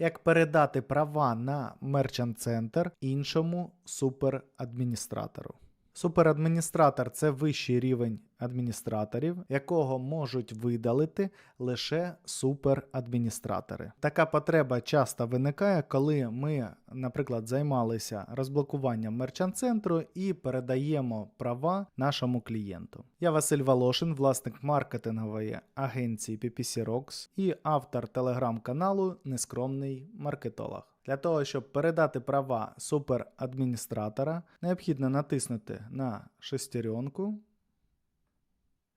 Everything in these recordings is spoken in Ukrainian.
Як передати права на Merchant Center іншому суперадміністратору. Суперадміністратор це вищий рівень адміністраторів, якого можуть видалити лише суперадміністратори. Така потреба часто виникає, коли ми, наприклад, займалися розблокуванням мерчант-центру і передаємо права нашому клієнту. Я Василь Волошин, власник маркетингової агенції PPC Rocks і автор телеграм-каналу Нескромний маркетолог. Для того, щоб передати права суперадміністратора, необхідно натиснути на шестеренку.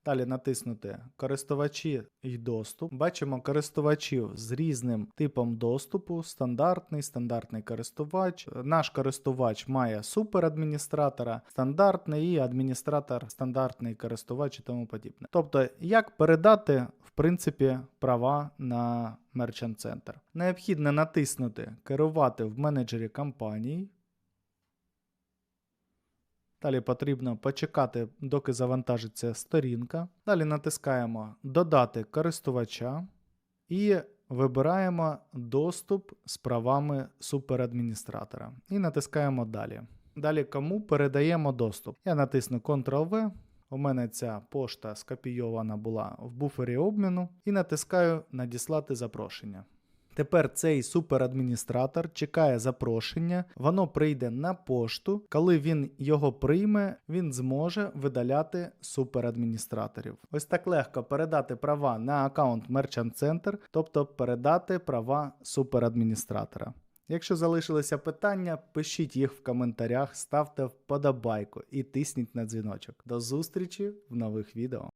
Далі натиснути користувачі і доступ. Бачимо користувачів з різним типом доступу: стандартний, стандартний користувач. Наш користувач має суперадміністратора, стандартний і адміністратор, стандартний користувач і тому подібне. Тобто, як передати, в принципі, права на Merchant Center. Необхідно натиснути Керувати в менеджері кампаній. Далі потрібно почекати, доки завантажиться сторінка. Далі натискаємо Додати користувача і вибираємо доступ з правами суперадміністратора. І натискаємо Далі. Далі кому передаємо доступ. Я натисну Ctrl-V. У мене ця пошта скопійована була в буфері обміну і натискаю Надіслати запрошення. Тепер цей суперадміністратор чекає запрошення, воно прийде на пошту. Коли він його прийме, він зможе видаляти суперадміністраторів. Ось так легко передати права на аккаунт Merchant Center, тобто передати права суперадміністратора. Якщо залишилися питання, пишіть їх в коментарях, ставте вподобайку і тисніть на дзвіночок. До зустрічі в нових відео.